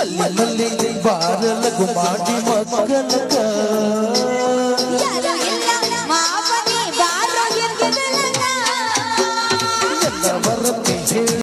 ಮಲ್ಲಿ ಮಲ್ಲಿ ಬಾರಲಗು ಮಾಡಿ ಮಾ